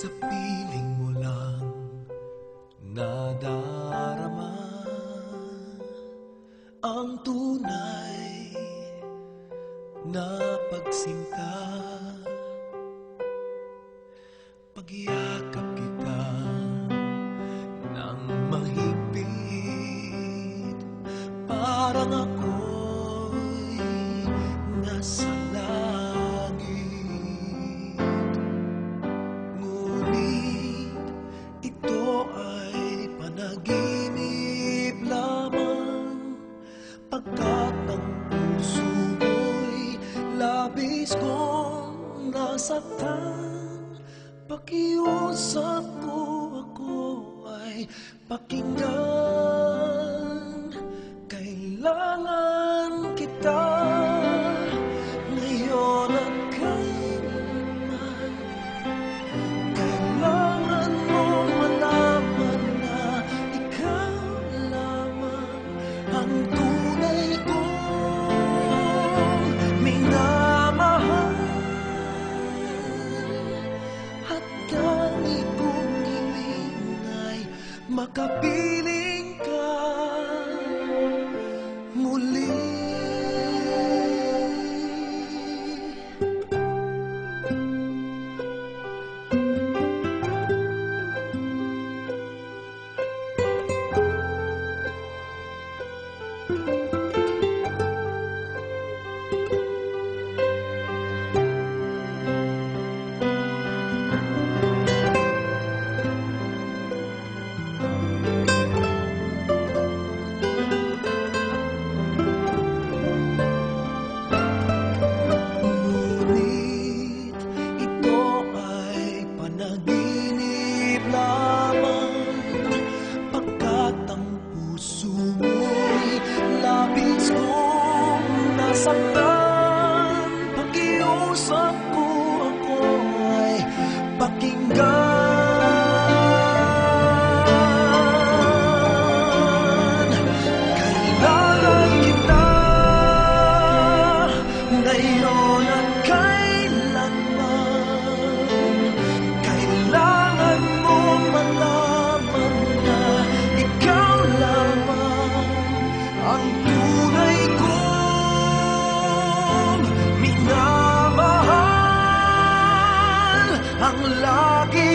Sa piling mo lang nadarama Ang tunay na pagsinta. Pagyakap kita ng mahigpit. Parang ako'y nasaktan Pakiusap ko ako ay pakinggan. Kailangan kita. Ngayon at kailanman kailangan mo malaman na ikaw lamang ang makapiling lamang Pagkat ang puso mo'y labis kong ko ay pakinggan. Ngayon at kailanman Lock it.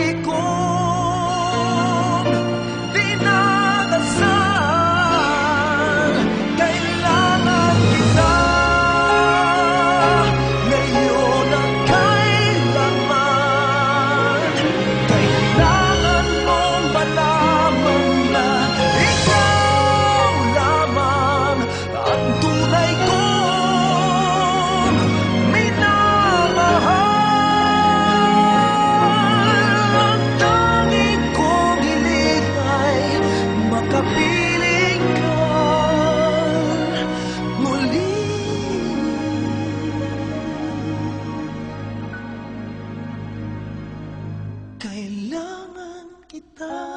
the